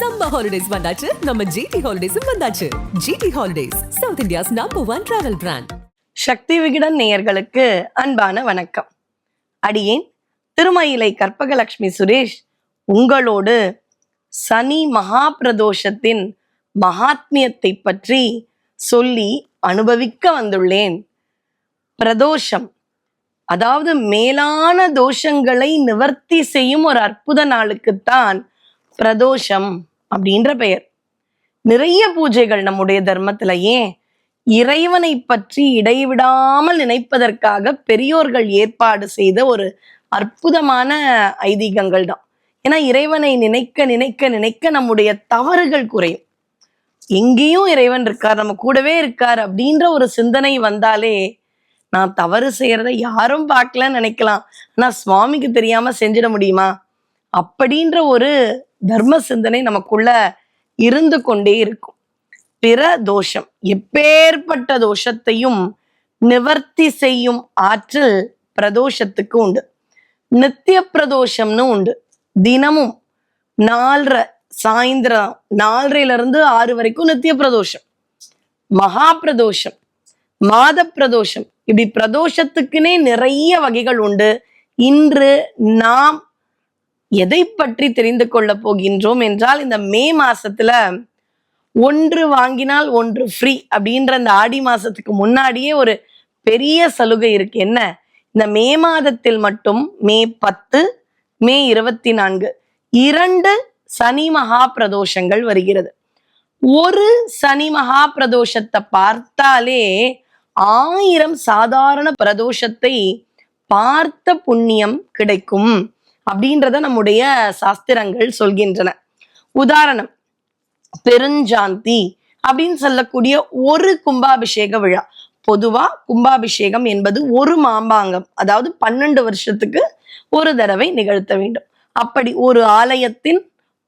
Summer holidays வந்தாச்சு. நம்ம GT ஹாலிடேஸும் வந்தாச்சு. GT holidays South India's number one travel brand Sakthi Vikatan நேயர்களுக்கு அன்பான வணக்கம். அடியேன் திருமயிலை கற்பகலட்சுமி சுரேஷ் உங்களோடு சனி மகாபிரதோஷத்தின் மகாத்மியத்தை பற்றி சொல்லி அனுபவிக்க வந்துள்ளேன். பிரதோஷம் அதாவது மேலான தோஷங்களை நிவர்த்தி செய்யும் ஒரு அற்புத நாளுக்குத்தான் பிரதோஷம். அப்படின்ற பெயர். நிறைய பூஜைகள் நம்முடைய தர்மத்துல ஏன் இறைவனை பற்றி இடைவிடாமல் நினைப்பதற்காக பெரியோர்கள் ஏற்பாடு செய்த ஒரு அற்புதமான ஐதீகங்கள் தான். ஏன்னா இறைவனை நினைக்க நினைக்க நினைக்க நம்முடைய தவறுகள் குறையும். எங்கேயும் இறைவன் இருக்கார் நம்ம கூடவே இருக்கார் அப்படின்ற ஒரு சிந்தனை வந்தாலே நான் தவறு செய்யறத யாரும் பார்க்கலன்னு நினைக்கலாம். ஆனா சுவாமிக்கு தெரியாம செஞ்சிட முடியுமா? அப்படின்ற ஒரு தர்ம சிந்தனை நமக்குள்ள இருந்து கொண்டே இருக்கும். பிற தோஷம் எப்பேற்பட்ட தோஷத்தையும் நிவர்த்தி செய்யும் ஆற்றல் பிரதோஷத்துக்கு உண்டு. நித்திய பிரதோஷம்னு உண்டு. தினமும் நாலரை சாயந்தரம் நாலரைல இருந்து ஆறு வரைக்கும் நித்திய பிரதோஷம். மகா பிரதோஷம் மாத பிரதோஷம். இப்படி பிரதோஷத்துக்குன்னே நிறைய வகைகள் உண்டு. இன்று நாம் எதை பற்றி தெரிந்து கொள்ள போகின்றோம் என்றால் இந்த மே மாசத்துல ஒன்று வாங்கினால் ஒன்று ஃப்ரீ அப்படின்ற இந்த ஆடி மாசத்துக்கு முன்னாடியே ஒரு பெரிய சலுகை இருக்கு. என்ன? இந்த மே மாதத்தில் மட்டும் மே பத்து மே இருபத்தி நான்கு இரண்டு சனி மகா பிரதோஷங்கள் வருகிறது. ஒரு சனி மகா பிரதோஷத்தை பார்த்தாலே ஆயிரம் சாதாரண பிரதோஷத்தை பார்த்த புண்ணியம் கிடைக்கும். அப்படின்றத நம்முடைய சாஸ்திரங்கள் சொல்கின்றன. உதாரணம் பெருஞ்சாந்தி அப்படின்னு சொல்லக்கூடிய ஒரு கும்பாபிஷேக விழா. பொதுவா கும்பாபிஷேகம் என்பது ஒரு மாம்பாங்கம் அதாவது பன்னெண்டு வருஷத்துக்கு ஒரு தடவை நிகழ்த்த வேண்டும். அப்படி ஒரு ஆலயத்தின்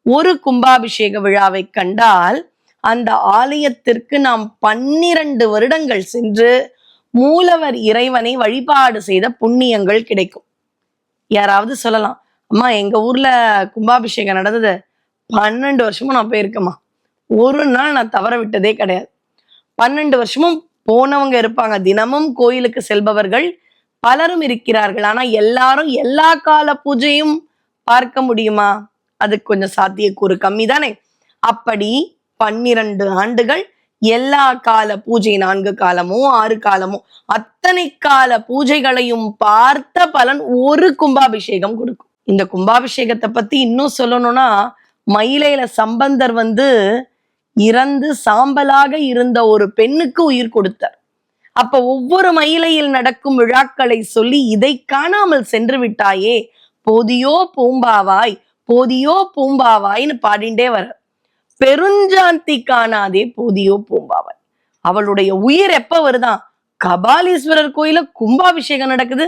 ஒரு கும்பாபிஷேக விழாவை கண்டால் அந்த ஆலயத்திற்கு நாம் பன்னிரண்டு வருடங்கள் சென்று மூலவர் இறைவனை வழிபாடு செய்த புண்ணியங்கள் கிடைக்கும். யாராவது சொல்லலாம் அம்மா எங்க ஊர்ல கும்பாபிஷேகம் நடந்தது பன்னெண்டு வருஷமும் நான் போயிருக்கேம்மா. ஒரு நாள் நான் தவற விட்டதே கிடையாது. பன்னெண்டு வருஷமும் போனவங்க இருப்பாங்க. தினமும் கோயிலுக்கு செல்பவர்கள் பலரும் இருக்கிறார்கள். ஆனா எல்லாரும் எல்லா கால பூஜையும் பார்க்க முடியுமா? அது கொஞ்சம் சாத்தியக்கூறு கம்மி தானே. அப்படி பன்னிரண்டு ஆண்டுகள் எல்லா கால பூஜை நான்கு காலமோ ஆறு காலமோ அத்தனை கால பூஜைகளையும் பார்த்த பலன் ஒரு கும்பாபிஷேகம் கொடுக்கும். இந்த கும்பாபிஷேகத்தை பத்தி இன்னும் சொல்லணும்னா மயிலையில சம்பந்தர் வந்து இறந்து சாம்பலாக இருந்த ஒரு பெண்ணுக்கு உயிர் கொடுத்தார். அப்ப ஒவ்வொரு மயிலையில் நடக்கும் விழாக்களை சொல்லி இதை காணாமல் சென்று விட்டாயே போதியோ பூம்பாவாய் போதியோ பூம்பாவாய்ன்னு பாடிண்டே வர பெருஞ்சாந்தி காணாதே போதியோ பூம்பாவாய். அவளுடைய உயிர் எப்ப வருதான்? கபாலீஸ்வரர் கோயில கும்பாபிஷேகம் நடக்குது.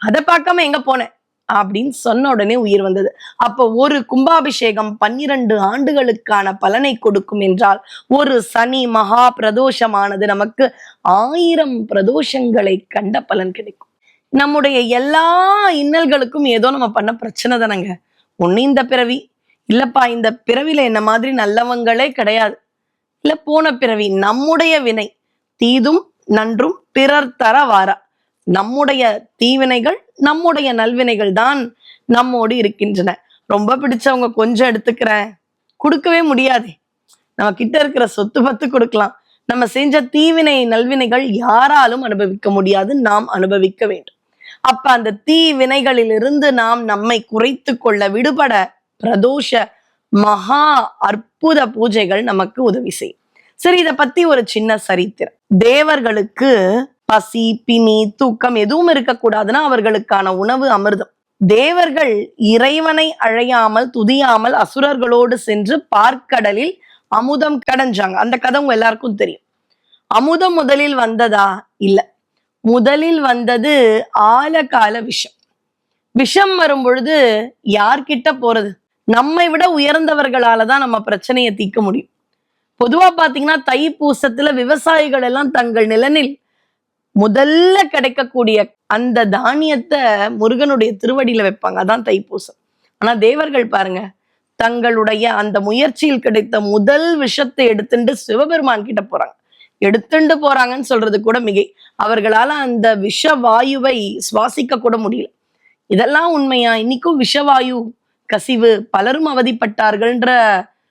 அதை பார்க்காம எங்க போனேன் அப்படின்னு சொன்ன உடனே உயிர் வந்தது. அப்ப ஒரு கும்பாபிஷேகம் பன்னிரண்டு ஆண்டுகளுக்கான பலனை கொடுக்கும் என்றால் ஒரு சனி மகா பிரதோஷமானது நமக்கு ஆயிரம் பிரதோஷங்களை கண்ட பலன் கிடைக்கும். நம்முடைய எல்லா இன்னல்களுக்கும் ஏதோ நம்ம பண்ண பிரச்சனை தானங்க. ஒண்ணு இந்த பிறவி. இல்லப்பா இந்த பிறவில என்ன மாதிரி நல்லவங்களே கிடையாது. இல்ல போன பிறவி நம்முடைய வினை. தீதும் நன்றும் பிறர் தர வாரா. நம்முடைய தீவினைகள் நம்முடைய நல்வினைகள் தான் நம்மோடு இருக்கின்றன. ரொம்ப பிடிச்சவங்க கொஞ்சம் எடுத்துக்கிறேன். கொடுக்கவே முடியாதே. நம்ம கிட்ட இருக்கிற சொத்து பத்து கொடுக்கலாம். நம்ம செஞ்ச தீவினை நல்வினைகள் யாராலும் அனுபவிக்க முடியாது. நாம் அனுபவிக்க வேண்டும். அப்ப அந்த தீவினைகளிலிருந்து நாம் நம்மை குறைத்து கொள்ள விடுபட பிரதோஷ மகா அற்புத பூஜைகள் நமக்கு உதவி செய்யும். சரி இத பத்தி ஒரு சின்ன சரித்திரம். தேவர்களுக்கு பசி பிணி தூக்கம் எதுவும் இருக்கக்கூடாதுன்னா அவர்களுக்கான உணவு அமிர்தம். தேவர்கள் இறைவனை அழையாமல் துதியாமல் அசுரர்களோடு சென்று பார்க்கடலில் அமுதம் கடைஞ்சாங்க. அந்த கதை உங்க எல்லாருக்கும் தெரியும். அமுதம் முதலில் வந்ததா? இல்ல. முதலில் வந்தது ஆழகால விஷம். விஷம் வரும் பொழுது யார்கிட்ட போறது? நம்மை விட உயர்ந்தவர்களால தான் நம்ம பிரச்சனையை தீர்க்க முடியும். பொதுவா பாத்தீங்கன்னா தை பூசத்துல விவசாயிகள் எல்லாம் தங்கள் நிலனில் முதல்ல கிடைக்கக்கூடிய அந்த தானியத்தை முருகனுடைய திருவடியில வைப்பாங்க. அதான் தைப்பூசம். ஆனா தேவர்கள் பாருங்க தங்களுடைய அந்த முயற்சியில் கிடைத்த முதல் விஷத்தை எடுத்துட்டு சிவபெருமான் கிட்ட போறாங்க. எடுத்துட்டு போறாங்கன்னு சொல்றது கூட மிகை. அவர்களால அந்த விஷ வாயுவை சுவாசிக்க கூட முடியல. இதெல்லாம் உண்மையா? இன்னைக்கும் விஷவாயு கசிவு பலரும் அவதிப்பட்டார்கள்ன்ற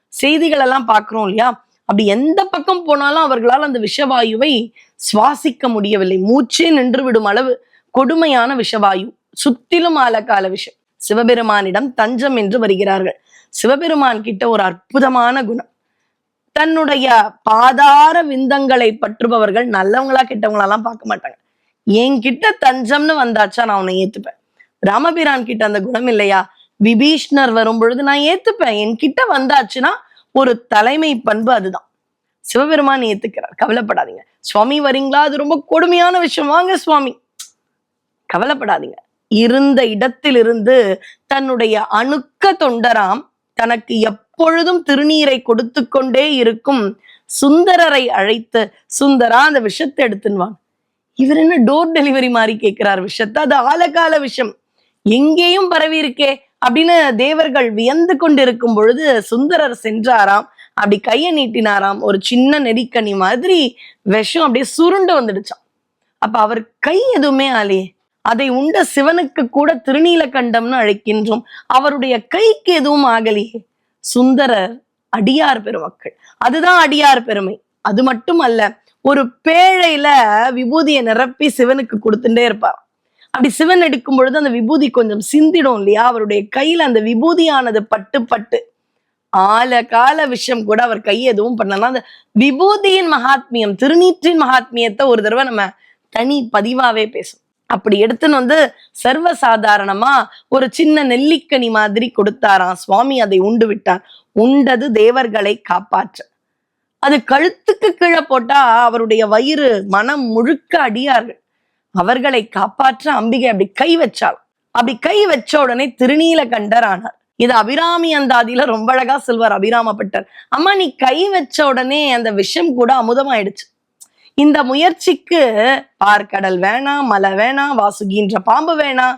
செய்திகள் எல்லாம் பாக்குறோம் இல்லையா? அப்படி எந்த பக்கம் போனாலும் அவர்களால் அந்த விஷவாயுவை சுவாசிக்க முடியவில்லை. மூச்சே நின்று விடும் அளவு கொடுமையான விஷவாயு. சுத்திலும் ஆழக்கால விஷம். சிவபெருமானிடம் தஞ்சம் என்று வருகிறார்கள். சிவபெருமான் கிட்ட ஒரு அற்புதமான குணம். தன்னுடைய பாதார விந்தங்களை பற்றுபவர்கள் நல்லவங்களா கெட்டவங்களெல்லாம் பார்க்க மாட்டாங்க. என்கிட்ட தஞ்சம்னு வந்தாச்சா நான் உன்னை ஏத்துப்பேன். ராமபிரான் கிட்ட அந்த குணம் இல்லையா? விபீஷ்ணர் வரும் பொழுது நான் ஏத்துப்பேன். என்கிட்ட வந்தாச்சுன்னா ஒரு தலைமை பண்பு அதுதான். சிவபெருமான் ஏத்துக்கிறார். கவலைப்படாதீங்க. சுவாமி வரீங்களா? அது ரொம்ப கொடுமையான விஷயம். வாங்க சுவாமி. கவலைப்படாதீங்க. இருந்த இடத்திலிருந்து தன்னுடைய அணுக்க தொண்டராம் தனக்கு எப்பொழுதும் திருநீரை கொடுத்து கொண்டே இருக்கும் சுந்தரரை அழைத்து சுந்தரா அந்த விஷத்தை எடுத்துன்வான் இவர் என்ன டோர் டெலிவரி மாதிரி கேட்கிறார் விஷத்தை? அது ஆலகால விஷம். எங்கேயும் பரவி இருக்கே அப்படின்னு தேவர்கள் வியந்து கொண்டிருக்கும் பொழுது சுந்தரர் சென்றாராம். அப்படி கையை நீட்டினாராம். ஒரு சின்ன நெறிக்கனி மாதிரி விஷம் அப்படியே சுருண்டு வந்துடுச்சான் அப்ப அவர் கை எதுவுமே ஆலையே அதை உண்ட சிவனுக்கு கூட திருநீலகண்டம்னு அழைக்கின்றோம். அவருடைய கைக்கு எதுவும் ஆகலையே. சுந்தரர் அடியார் பெருமக்கள். அதுதான் அடியார் பெருமை. அது மட்டும் அல்ல ஒரு பேழையில விபூதியை நிரப்பி சிவனுக்கு கொடுத்துட்டே இருப்பார் அப்படி சிவன் எடுக்கும் பொழுது அந்த விபூதி கொஞ்சம் சிந்திடும் இல்லையா? அவருடைய கையில அந்த விபூதியானது பட்டு பட்டு ஆல கால விஷயம் கூட அவர் கை எதுவும் பண்ணலாம் அந்த விபூதியின் மகாத்மியம் திருநீற்றின் மகாத்மியத்தை ஒரு தடவை நம்ம தனி பதிவாவே பேசும் அப்படி எடுத்துன்னு வந்து சர்வ சாதாரணமா ஒரு சின்ன நெல்லிக்கனி மாதிரி கொடுத்தாராம். சுவாமி அதை உண்டு விட்டார். உண்டது தேவர்களை காப்பாற்ற. அது கழுத்துக்கு கீழே போட்டா அவருடைய வயிறு மனம் முழுக்க அடியார்கள். அவர்களை காப்பாற்ற அம்பிகை அப்படி கை வச்சாள். அப்படி கை வச்ச உடனே திருநீலகண்டர் ஆனார். இது அபிராமி அந்தாதியில ரொம்ப அழகா சொல்வார் அபிராமப்பட்டர். அம்மா நீ கை வச்ச உடனே அந்த விஷம் கூட அமுதமாயிடுச்சு. இந்த முயற்சிக்கு பார்க்கடல் வேணாம் மலை வேணாம் வாசுகின்ற பாம்பு வேணாம்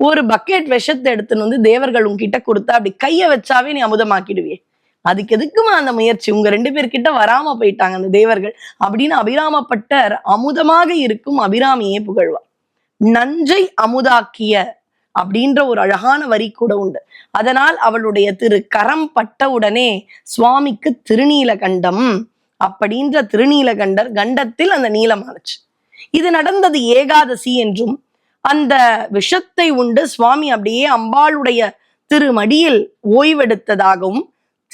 ஒரு பக்கெட் விஷத்தை எடுத்துன்னு வந்து தேவர்கள் உங்ககிட்ட கொடுத்தா அப்படி கையை வச்சாவே நீ அமுதமாக்கிடுவியே. அதுக்கு எதுக்குமா அந்த முயற்சி? உங்க ரெண்டு பேர்கிட்ட வராம போயிட்டாங்க அந்த தேவர்கள். அப்படின்னு அபிராமப்பட்டர் அமுதமாக இருக்கும் அபிராமியே புகழ்வார். நஞ்சை அமுதாக்கிய அப்படின்ற ஒரு அழகான வரி கூட உண்டு. அதனால் அவளுடைய திரு கரம் பட்ட உடனே சுவாமிக்கு திருநீலகண்டம் அப்படின்ற திருநீலகண்டர் கண்டத்தில் அந்த நீலமானுச்சு இது நடந்தது ஏகாதசி என்றும் அந்த விஷத்தை உண்டு. சுவாமி அப்படியே அம்பாளுடைய திருமடியில் ஓய்வெடுத்ததாகவும்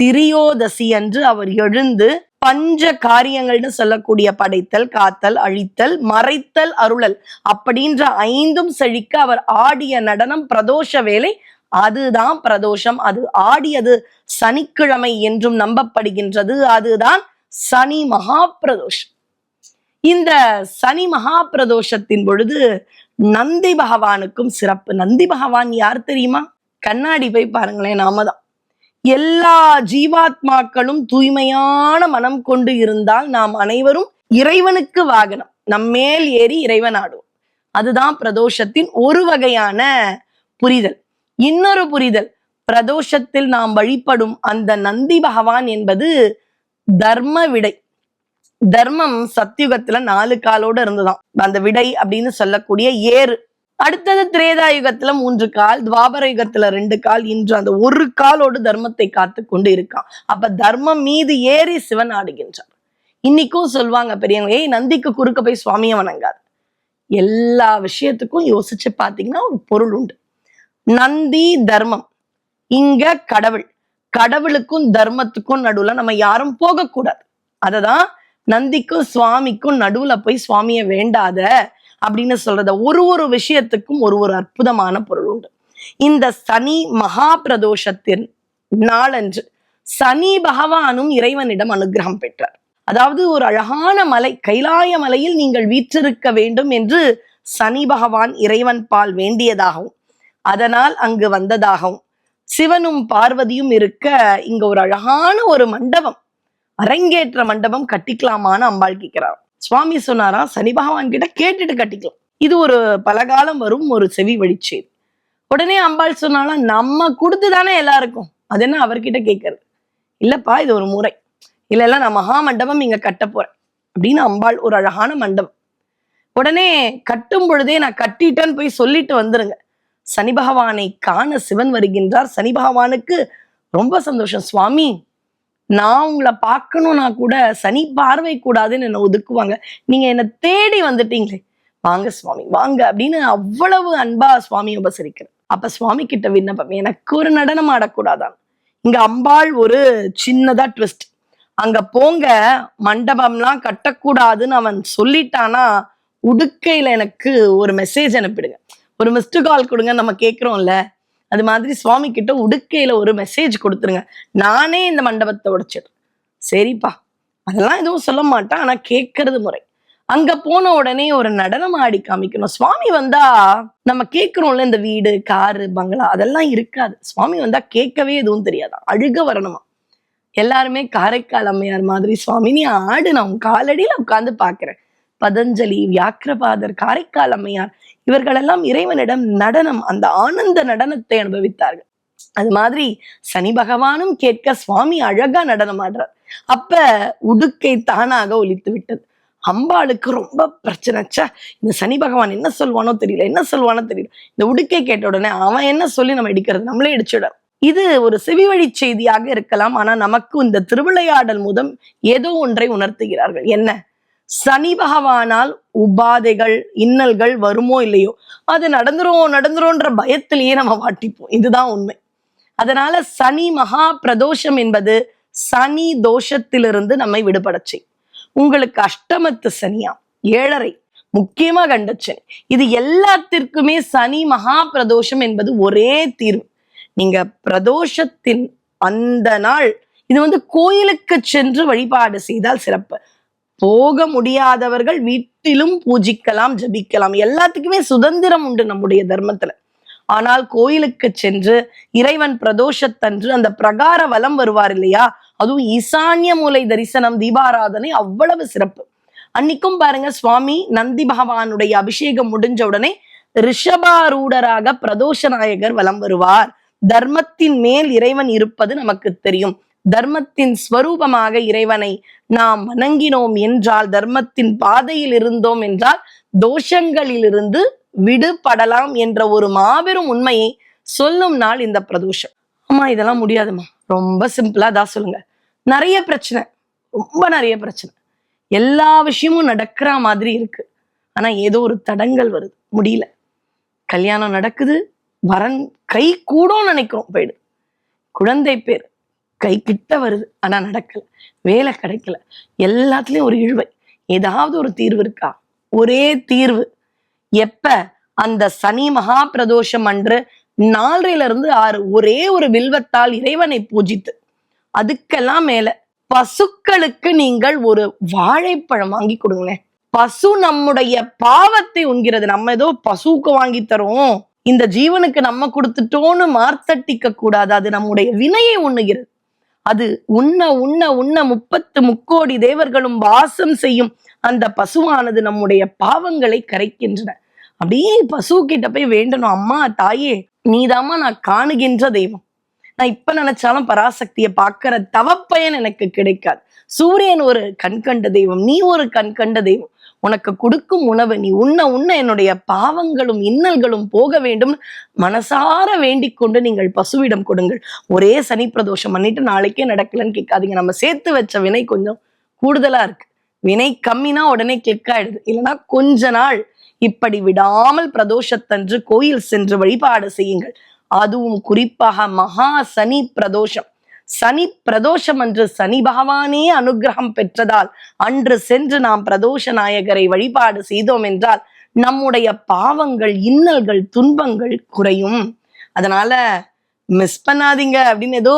திரியோதசி அன்று அவர் எழுந்து பஞ்ச காரியங்கள்னு சொல்லக்கூடிய படைத்தல் காத்தல் அழித்தல் மறைத்தல் அருளல் அப்படின்ற ஐந்தும் செழிக்க அவர் ஆடிய நடனம் பிரதோஷ வேலை அதுதான் பிரதோஷம். அது ஆடியது சனிக்கிழமை என்றும் நம்பப்படுகின்றது. அதுதான் சனி மகா பிரதோஷம் இந்த சனி மகா பிரதோஷத்தின் பொழுது நந்தி பகவானுக்கும் சிறப்பு. நந்தி பகவான் யார் தெரியுமா? கண்ணாடி போய் பாருங்களேன் நாம தான். எல்லா ஜீவாத்மாக்களும் தூய்மையான மனம் கொண்டு இருந்தால் நாம் அனைவரும் இறைவனுக்கு வாகனம். நம்மேல் ஏறி இறைவன் ஆடுவோம். அதுதான் பிரதோஷத்தின் ஒரு வகையான புரிதல். இன்னொரு புரிதல் பிரதோஷத்தில் நாம் வழிபடும் அந்த நந்தி பகவான் என்பது தர்ம விடை. தர்மம் சத்தியுகத்துல நாலு காலோட இருந்துதான் அந்த விடை அப்படின்னு சொல்லக்கூடிய ஏறு. அடுத்தது திரேதா யுகத்துல மூன்று கால் துவாபர யுகத்துல ரெண்டு கால் இன்று அந்த ஒரு காலோடு தர்மத்தை காத்து கொண்டு இருக்கான். அப்ப தர்மம் மீது ஏறி சிவன் ஆடுகின்றார். இன்னைக்கும் சொல்லுவாங்க பெரியவங்க ஏய் நந்திக்கு குறுக்க போய் சுவாமியை வணங்காது. எல்லா விஷயத்துக்கும் யோசிச்சு பாத்தீங்கன்னா ஒரு பொருள் உண்டு. நந்தி தர்மம். இங்க கடவுள். கடவுளுக்கும் தர்மத்துக்கும் நடுவுல நம்ம யாரும் போகக்கூடாது. அததான் நந்திக்கும் சுவாமிக்கும் நடுவுல போய் சுவாமியை வேண்டாத அப்படின்னு சொல்றத ஒரு ஒரு விஷயத்துக்கும் ஒரு ஒரு அற்புதமான பொருள் உண்டு. இந்த சனி மகா பிரதோஷத்தின் நாளன்று சனி பகவானும் இறைவனிடம் அனுகிரகம் பெற்றார். அதாவது ஒரு அழகான மலை கைலாய மலையில் நீங்கள் வீற்றிருக்க வேண்டும் என்று சனி பகவான் இறைவன் பால் வேண்டியதாகவும் அதனால் அங்கு வந்ததாகவும் சிவனும் பார்வதியும் இருக்க இங்க ஒரு அழகான ஒரு மண்டபம் அரங்கேற்ற மண்டபம் கட்டிக்கலாமான்னு அம்பாள் கேட்கிறார். சுவாமி சொன்னாரா சனி பகவான் கிட்ட கேட்டுட்டு கட்டிக்கலாம். இது ஒரு பலகாலம் வரும் ஒரு செவி வழிச்செய்தி உடனே அம்பாள் சொன்னாலாம் நம்ம கொடுத்து தானே எல்லாருக்கும். அது என்ன அவர்கிட்ட கேட்கறது? இல்லப்பா இது ஒரு முறை. இல்ல நான் மகா மண்டபம் இங்க கட்ட போறேன். அப்படின்னு அம்பாள் ஒரு அழகான மண்டபம். உடனே கட்டும் பொழுதே நான் கட்டிட்டேன்னு போய் சொல்லிட்டு வந்துருங்க. சனி பகவானை காண சிவன் வருகின்றார். சனி பகவானுக்கு ரொம்ப சந்தோஷம். சுவாமி நான் உங்களை பார்க்கணும்னா கூட சனி பார்வை கூடாதுன்னு என்னை ஒதுக்குவாங்க. நீங்க என்னை தேடி வந்துட்டீங்களே. வாங்க சுவாமி வாங்க அப்படின்னு அவ்வளவு அன்பா சுவாமி உபசரிக்கிறார் அப்ப சுவாமி கிட்ட விண்ணப்பம் எனக்கு ஒரு நடனம் ஆடக்கூடாதான். இங்க அம்பாள் ஒரு சின்னதா ட்விஸ்ட் அங்க போங்க மண்டபம்லாம் கட்டக்கூடாதுன்னு அவன் சொல்லிட்டானா உடுக்கையில எனக்கு ஒரு மெசேஜ் அனுப்பிடுங்க. ஒரு மிஸ்டு கால் கொடுங்க நம்ம கேட்குறோம்ல அது மாதிரி சுவாமி கிட்ட உடுக்கையில ஒரு மெசேஜ் கொடுத்துருங்க. நானே இந்த மண்டபத்தை உடைச்சிடுறேன் சரிப்பா. அதெல்லாம் எதுவும் சொல்ல மாட்டேன் ஆனா கேட்கறது முறை. அங்க போன உடனே ஒரு நடனம் ஆடி காமிக்கணும். சுவாமி வந்தா நம்ம கேட்கிறோம்ல இந்த வீடு காரு பங்களா அதெல்லாம் இருக்காது. சுவாமி வந்தா கேட்கவே எதுவும் தெரியாதான் அழுக வரணுமா? எல்லாருமே காரைக்கால் அம்மையார் மாதிரி சுவாமி நீ ஆடு நான் உன் காலடியில உட்கார்ந்து பாக்குறேன். பதஞ்சலி வியாக்கிரபாதர் காரைக்கால் அம்மையார் இவர்களெல்லாம் இறைவனிடம் நடனம் அந்த ஆனந்த நடனத்தை அனுபவித்தார்கள். அது மாதிரி சனி பகவானும் கேட்க சுவாமி அழகா நடனம் ஆடுறார் அப்ப உடுக்கை தானாக ஒலித்து விட்டது. அம்பாளுக்கு ரொம்ப பிரச்சனைச்சா இந்த சனி பகவான் என்ன சொல்வானோ தெரியல என்ன சொல்வானோ தெரியல. இந்த உடுக்கை கேட்ட உடனே அவன் என்ன சொல்லி நம்ம இடிக்கிறது? நம்மளே இடிச்சிடும் இது ஒரு செவிவழி செய்தியாக இருக்கலாம். ஆனா நமக்கு இந்த திருவிளையாடல் மூலம் ஏதோ ஒன்றை உணர்த்துகிறார்கள். என்ன? சனி பகவானால் உபாதைகள் இன்னல்கள் வருமோ இல்லையோ அது நடந்துரும் நடந்துரும்ன்ற பயத்திலேயே நம்ம வாட்டிப்போம். இதுதான் உண்மை. அதனால சனி மகா பிரதோஷம் என்பது சனி தோஷத்திலிருந்து நம்மை விடுபடச் உங்களுக்கு அஷ்டமத்து சனியா? ஏழரை. முக்கியமா கண்டச்சனி இது எல்லாத்திற்குமே சனி மகா பிரதோஷம் என்பது ஒரே தீர்வு. நீங்க பிரதோஷத்தின் அந்த நாள் இது வந்து கோயிலுக்கு சென்று வழிபாடு செய்தால் சிறப்பு. போக முடியாதவர்கள் வீட்டிலும் பூஜிக்கலாம் ஜபிக்கலாம். எல்லாத்துக்குமே சுதந்திரம் உண்டு நம்முடைய தர்மத்துல. ஆனால் கோயிலுக்கு சென்று இறைவன் பிரதோஷத்தன்று அந்த பிரகார வலம் வருவார் இல்லையா? அதுவும் ஈசான்ய மூலை தரிசனம் தீபாராதனை அவ்வளவு சிறப்பு. அன்னைக்கும் பாருங்க சுவாமி நந்தி பகவானுடைய அபிஷேகம் முடிஞ்ச உடனே ரிஷபாரூடராக பிரதோஷ நாயகர் வலம் வருவார். தர்மத்தின் மேல் இறைவன் இருப்பது நமக்கு தெரியும். தர்மத்தின் ஸ்வரூபமாக இறைவனை நாம் வணங்கினோம் என்றால் தர்மத்தின் பாதையில் இருந்தோம் என்றால் தோஷங்களிலிருந்து விடுபடலாம் என்ற ஒரு மாபெரும் உண்மையை சொல்லும் நாள் இந்த பிரதோஷம். அம்மா இதெல்லாம் முடியாதும்மா. ரொம்ப சிம்பிளா தான் சொல்லுங்க. நிறைய பிரச்சனை. ரொம்ப நிறைய பிரச்சனை. எல்லா விஷயமும் நடக்கிற மாதிரி இருக்கு. ஆனா ஏதோ ஒரு தடங்கள் வருது. முடியல. கல்யாணம் நடக்குது. வரன் கை கூடும் நினைக்கிறோம். போயிடு. குழந்தை பேர். கை கிட்ட வருது. ஆனா நடக்கல. வேலை கிடைக்கல. எல்லாத்துலயும் ஒரு இழுவை. ஏதாவது ஒரு தீர்வு இருக்கா? ஒரே தீர்வு. எப்ப? அந்த சனி மகா பிரதோஷம் அன்று நாலரைல இருந்து ஆறு ஒரே ஒரு வில்வத்தால் இறைவனை பூஜித்து அதுக்கெல்லாம் மேல பசுக்களுக்கு நீங்கள் ஒரு வாழைப்பழம் வாங்கி கொடுங்களேன். பசு நம்முடைய பாவத்தை உண்கிறது. நம்ம ஏதோ பசுவுக்கு வாங்கி தரோம். இந்த ஜீவனுக்கு நம்ம கொடுத்துட்டோம்னு மார்த்தட்டிக்க கூடாது. அது நம்முடைய வினையை உண்ணுகிறது. அது உண்ண உண்ண உண்ண முப்பத்து முக்கோடி தேவர்களும் வாசம் செய்யும் அந்த பசுவானது நம்முடைய பாவங்களை கரைக்கின்றன. அப்படியே பசு கிட்ட போய் வேண்டணும். அம்மா தாயே நீதாம்மா நான் காணுகின்ற தெய்வம். நான் இப்ப நினைச்சாலும் பராசக்தியை பார்க்கிற தவப்பயன் எனக்கு கிடைக்காது. சூரியன் ஒரு கண்கண்ட தெய்வம் நீ ஒரு கண்கண்ட தெய்வம். உனக்கு கொடுக்கும் உணவு நீ உண்ண உண்ண என்னுடைய பாவங்களும் இன்னல்களும் போக வேண்டும். மனசார வேண்டிக் கொண்டு நீங்கள் பசுவிடம் கொடுங்கள். ஒரே சனி பிரதோஷம் பண்ணிட்டு நாளைக்கே நடக்கலன்னு கேட்காதீங்க. நம்ம சேர்த்து வச்ச வினை கொஞ்சம் கூடுதலா இருக்கு. வினை கம்மினா உடனே கிளிக் ஆயிடுது இல்லைன்னா கொஞ்ச நாள் இப்படி விடாமல் பிரதோஷத்தன்று கோயில் சென்று வழிபாடு செய்யுங்கள். அதுவும் குறிப்பாக மகா சனி பிரதோஷம். சனி பிரதோஷம் அன்று சனி பகவானே அனுகிரகம் பெற்றதால் அன்று சென்று நாம் பிரதோஷ நாயகரை வழிபாடு செய்தோம் என்றால் நம்முடைய பாவங்கள் இன்னல்கள் துன்பங்கள் குறையும். அதனால மிஸ் பண்ணாதீங்க அப்படின்னு ஏதோ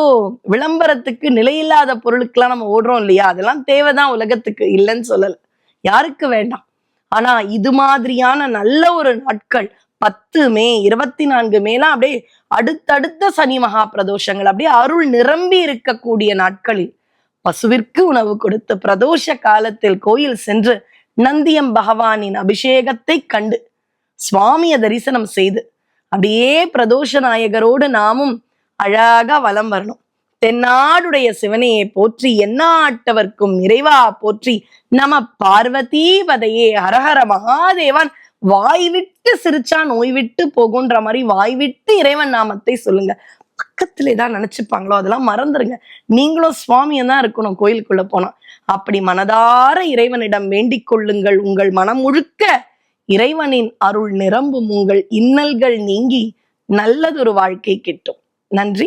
விளம்பரத்துக்கு நிலையில்லாத பொருளுக்கெல்லாம் நம்ம ஓடுறோம் இல்லையா? அதெல்லாம் தேவைதான் உலகத்துக்கு இல்லைன்னு சொல்லல. யாருக்கு வேண்டாம். ஆனா இது மாதிரியான நல்ல ஒரு நாட்கள் பத்து மே இருபத்தி நான்கு மேலாம் அப்படியே அடுத்தடுத்த சனி மகா பிரதோஷங்கள் அப்படியே அருள் நிரம்பி இருக்கக்கூடிய நாட்களில் பசுவிற்கு உணவு கொடுத்து பிரதோஷ காலத்தில் கோயில் சென்று நந்தியம் பகவானின் அபிஷேகத்தை கண்டு சுவாமிய தரிசனம் செய்து அப்படியே பிரதோஷ நாயகரோடு நாமும் அழகா வலம் வரணும். தென்னாடுடைய சிவனையை போற்றி எந்நாட்டவர்க்கும் இறைவா போற்றி நம பார்வதி பதையே ஹரஹர மகாதேவன். வாய் விட்டு சிரிச்சா நோய் விட்டு போகுன்ற மாதிரி வாய் விட்டு இறைவன் நாமத்தை சொல்லுங்க. பக்கத்துல தான் நினைச்சுப்பாங்களோ அதெல்லாம் மறந்துருங்க. நீங்களும் சுவாமியை தான் இருக்கணும் கோயிலுக்குள்ள போனா. அப்படி மனதார இறைவனிடம் வேண்டிக் கொள்ளுங்கள் உங்கள் மனம் முழுக்க. இறைவனின் அருள் நிரம்பும் உங்கள் இன்னல்கள் நீங்கி நல்லதொரு வாழ்க்கை கிட்டும். நன்றி.